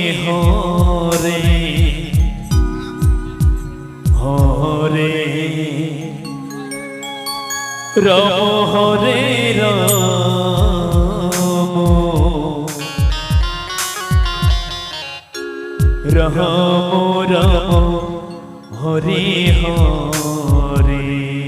হরে হরে। রব হরে রম। রম হরে হরে।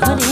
honey.